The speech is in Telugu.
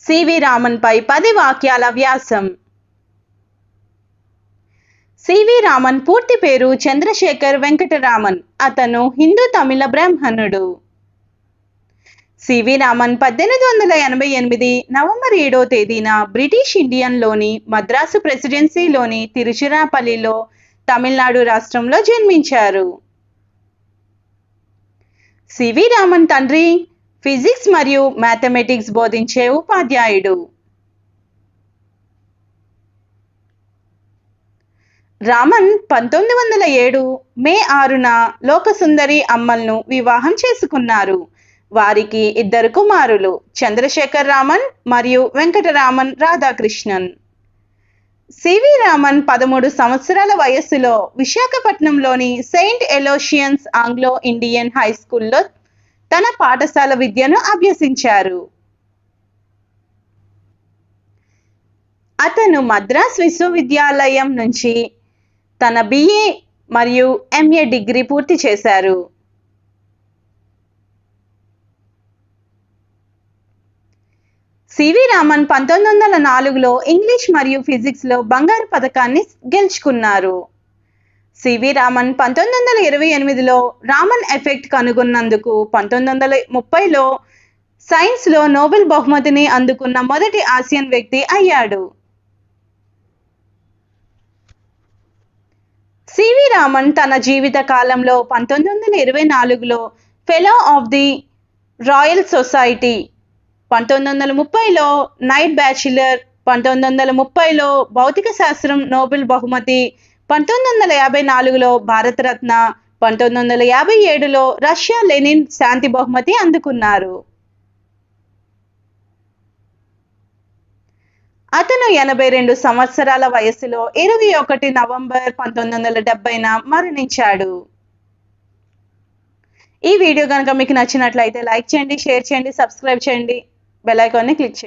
సివి రామన్పై పది వాక్యాల వ్యాసం. సివి రామన్ పూర్తి పేరు చంద్రశేఖర్ వెంకటరామన్. అతను హిందూ తమిళ బ్రాహ్మణుడు. సివి రామన్ పద్దెనిమిది వందల ఎనభై ఎనిమిది నవంబర్ ఏడో తేదీన బ్రిటిష్ ఇండియన్లోని మద్రాసు ప్రెసిడెన్సీలోని తిరుచిరాపల్లిలో తమిళనాడు రాష్ట్రంలో జన్మించారు. సివి రామన్ తండ్రి ఫిజిక్స్ మరియు మ్యాథమెటిక్స్ బోధించే ఉపాధ్యాయుడు. రామన్ పంతొమ్మిది వందల ఏడు మే ఆరున లోకసుందరి అమ్మల్ను వివాహం చేసుకున్నారు. వారికి ఇద్దరు కుమారులు చంద్రశేఖర్ రామన్ మరియు వెంకటరామన్ రాధాకృష్ణన్. సివి రామన్ పదమూడు సంవత్సరాల వయస్సులో విశాఖపట్నంలోని saint Aloysius Anglo Indian high స్కూల్లో తన పాఠశాల విద్యను అభ్యసించారు. అతను మద్రాస్ విశ్వవిద్యాలయం నుంచి తన బిఏ మరియు ఎంఏ డిగ్రీ పూర్తి చేశారు. సివి రామన్ పంతొమ్మిది వందల నాలుగులో ఇంగ్లీష్ మరియు ఫిజిక్స్లో బంగారు పథకాన్ని గెలుచుకున్నారు. సివి రామన్ పంతొమ్మిది వందల ఇరవై ఎనిమిదిలో రామన్ ఎఫెక్ట్ కనుగొన్నందుకు పంతొమ్మిది వందల ముప్పైలో సైన్స్లో నోబెల్ బహుమతిని అందుకున్న మొదటి ఆసియన్ వ్యక్తి అయ్యాడు. సివి రామన్ తన జీవిత కాలంలో పంతొమ్మిది వందల ఇరవై నాలుగులో fellow of the royal society పంతొమ్మిది వందల ముప్పైలో నైట్ బ్యాచిలర్ పంతొమ్మిది వందల ముప్పైలో భౌతిక శాస్త్రం నోబెల్ బహుమతి పంతొమ్మిది వందల యాభై నాలుగులో భారతరత్న పంతొమ్మిది వందల యాభై ఏడులో రష్యా లెనిన్ శాంతి బహుమతి అందుకున్నారు. అతను ఎనభై రెండు సంవత్సరాల వయసులో ఇరవై ఒకటి నవంబర్ పంతొమ్మిది వందల డెబ్బైన మరణించాడు. ఈ వీడియో కనుక మీకు నచ్చినట్లయితే లైక్ చేయండి షేర్ చేయండి సబ్స్క్రైబ్ చేయండి. బెల్ ఐకాన్ని క్లిక్ చేయండి.